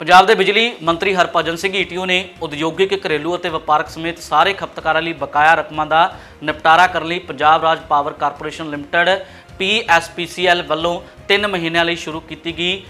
ਪੰਜਾਬ ਦੇ ਬਿਜਲੀ ਮੰਤਰੀ ਹਰਭਜਨ ਸਿੰਘ ਈਟੀਓ ਨੇ ਉਦਯੋਗਿਕ, ਘਰੇਲੂ ਅਤੇ ਵਪਾਰਕ ਸਮੇਤ ਸਾਰੇ ਖਪਤਕਾਰਾਂ ਲਈ ਬਕਾਇਆ ਰਕਮਾਂ ਦਾ ਨਿਪਟਾਰਾ ਕਰਨ ਲਈ ਪੰਜਾਬ ਰਾਜ ਪਾਵਰ ਕਾਰਪੋਰੇਸ਼ਨ ਲਿਮਟਿਡ PSPCL ਵੱਲੋਂ 3 ਮਹੀਨਿਆਂ ਲਈ ਸ਼ੁਰੂ ਕੀਤੀ ਗਈ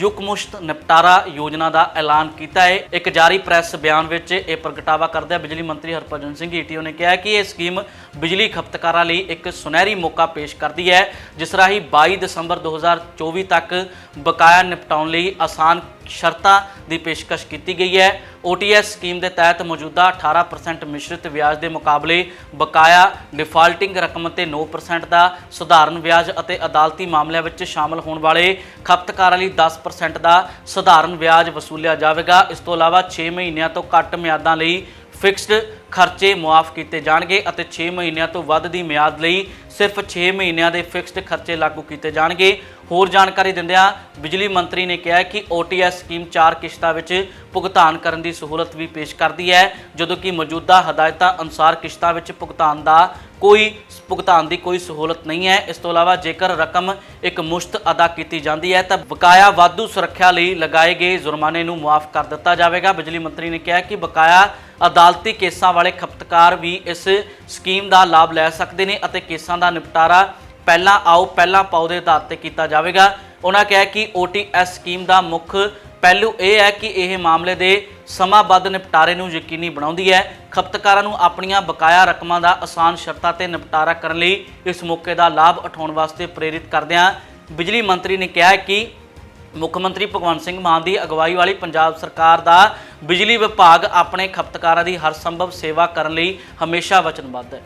ਯੁਕਮੁਸ਼ਤ ਨਿਪਟਾਰਾ ਯੋਜਨਾ ਦਾ ਐਲਾਨ ਕੀਤਾ ਹੈ। ਇੱਕ ਜਾਰੀ ਪ੍ਰੈਸ ਬਿਆਨ ਵਿੱਚ ਇਹ ਪ੍ਰਗਟਾਵਾ ਕਰਦਿਆਂ ਬਿਜਲੀ ਮੰਤਰੀ ਹਰਭਜਨ ਸਿੰਘ ਈਟੀਓ ਨੇ ਕਿਹਾ ਕਿ ਇਹ ਸਕੀਮ ਬਿਜਲੀ ਖਪਤਕਾਰਾਂ ਲਈ ਇੱਕ ਸੁਨਹਿਰੀ ਮੌਕਾ ਪੇਸ਼ ਕਰਦੀ ਹੈ, ਜਿਸ ਰਾਹੀਂ 22 ਦਸੰਬਰ 2024 ਤੱਕ ਬਕਾਇਆ ਨਿਪਟਾਉਣ ਲਈ ਆਸਾਨ ਸ਼ਰਤਾਂ ਦੀ ਪੇਸ਼ਕਸ਼ ਕੀਤੀ ਗਈ ਹੈ। OTS ਸਕੀਮ ਦੇ ਤਹਿਤ ਮੌਜੂਦਾ 18% ਮਿਸ਼ਰਿਤ ਵਿਆਜ ਦੇ ਮੁਕਾਬਲੇ ਬਕਾਇਆ ਡਿਫਾਲਟਿੰਗ ਰਕਮ ਤੇ 9% ਦਾ ਸਧਾਰਨ ਵਿਆਜ ਅਤੇ ਅਦਾਲਤੀ ਮਾਮਲਿਆਂ ਵਿੱਚ ਸ਼ਾਮਲ ਹੋਣ ਵਾਲੇ ਖਪਤਕਾਰਾਂ ਲਈ 10% ਦਾ ਸਧਾਰਨ ਵਿਆਜ ਵਸੂਲਿਆ ਜਾਵੇਗਾ। ਇਸ ਤੋਂ ਇਲਾਵਾ 6 ਮਹੀਨਿਆਂ ਤੋਂ ਘੱਟ ਮਿਆਦਾਂ ਲਈ ਫਿਕਸਡ ਖਰਚੇ ਮੁਆਫ ਕੀਤੇ ਜਾਣਗੇ ਅਤੇ 6 ਮਹੀਨਿਆਂ ਤੋਂ ਵੱਧ ਦੀ ਮਿਆਦ ਲਈ ਸਿਰਫ 6 ਮਹੀਨਿਆਂ ਦੇ ਫਿਕਸਡ ਖਰਚੇ ਲਾਗੂ ਕੀਤੇ ਜਾਣਗੇ। ਹੋਰ ਜਾਣਕਾਰੀ ਦਿੰਦਿਆਂ ਬਿਜਲੀ ਮੰਤਰੀ ਨੇ ਕਿਹਾ ਕਿ OTS ਸਕੀਮ 4 ਕਿਸ਼ਤਾਂ ਵਿੱਚ ਭੁਗਤਾਨ ਕਰਨ ਦੀ ਸਹੂਲਤ ਵੀ ਪੇਸ਼ ਕਰਦੀ ਹੈ, ਜਦੋਂ ਕਿ ਮੌਜੂਦਾ ਹਦਾਇਤਾਂ ਅਨੁਸਾਰ ਕਿਸ਼ਤਾਂ ਵਿੱਚ ਭੁਗਤਾਨ ਦਾ ਕੋਈ ਭੁਗਤਾਨ ਦੀ ਕੋਈ ਸਹੂਲਤ ਨਹੀਂ ਹੈ। ਇਸ ਤੋਂ ਇਲਾਵਾ ਜੇਕਰ ਰਕਮ ਇੱਕ ਮੁਸ਼ਤ ਅਦਾ ਕੀਤੀ ਜਾਂਦੀ ਹੈ, ਤਾਂ ਬਕਾਇਆ ਵਾਧੂ ਸੁਰੱਖਿਆ ਲਈ ਲਗਾਏ ਗਏ ਜੁਰਮਾਨੇ ਨੂੰ ਮੁਆਫ ਕਰ ਦਿੱਤਾ ਜਾਵੇਗਾ। ਬਿਜਲੀ ਮੰਤਰੀ ਨੇ ਕਿਹਾ ਕਿ ਬਕਾਇਆ ਅਦਾਲਤੀ ਕੇਸਾਂ ਵਾਲੇ ਖਪਤਕਾਰ ਵੀ ਇਸ ਸਕੀਮ ਦਾ ਲਾਭ ਲੈ ਸਕਦੇ ਨੇ ਅਤੇ ਕੇਸਾਂ ਦਾ ਨਿਪਟਾਰਾ ਪਹਿਲਾਂ ਆਓ, ਪਹਿਲਾਂ ਪਾਓ ਦੇ ਆਧਾਰ ਤੇ ਕੀਤਾ ਜਾਵੇਗਾ। ਉਹਨਾਂ ਕਿਹਾ ਕਿ OTS ਸਕੀਮ ਦਾ ਮੁੱਖ ਪਹਿਲੂ ਇਹ ਹੈ ਕਿ ਇਹ ਮਾਮਲੇ ਦੇ ਸਮਾਬੱਧ ਨਿਪਟਾਰੇ ਨੂੰ ਯਕੀਨੀ ਬਣਾਉਂਦੀ ਹੈ। ਖਪਤਕਾਰਾਂ ਨੂੰ ਆਪਣੀਆਂ ਬਕਾਇਆ ਰਕਮਾਂ ਦਾ ਆਸਾਨ ਸ਼ਰਤਾਂ ਤੇ ਨਿਪਟਾਰਾ ਕਰਨ ਲਈ ਇਸ ਮੌਕੇ ਦਾ ਲਾਭ ਉਠਾਉਣ ਵਾਸਤੇ ਪ੍ਰੇਰਿਤ ਕਰਦਿਆਂ ਬਿਜਲੀ ਮੰਤਰੀ ਨੇ ਕਿਹਾ ਕਿ ਮੁੱਖ ਮੰਤਰੀ ਭਗਵੰਤ ਸਿੰਘ ਮਾਨ ਦੀ ਅਗਵਾਈ ਵਾਲੀ ਪੰਜਾਬ ਸਰਕਾਰ ਦਾ ਬਿਜਲੀ ਵਿਭਾਗ ਆਪਣੇ ਖਪਤਕਾਰਾਂ ਦੀ ਹਰ ਸੰਭਵ ਸੇਵਾ ਕਰਨ ਲਈ ਹਮੇਸ਼ਾ ਵਚਨਬੱਧ ਹੈ।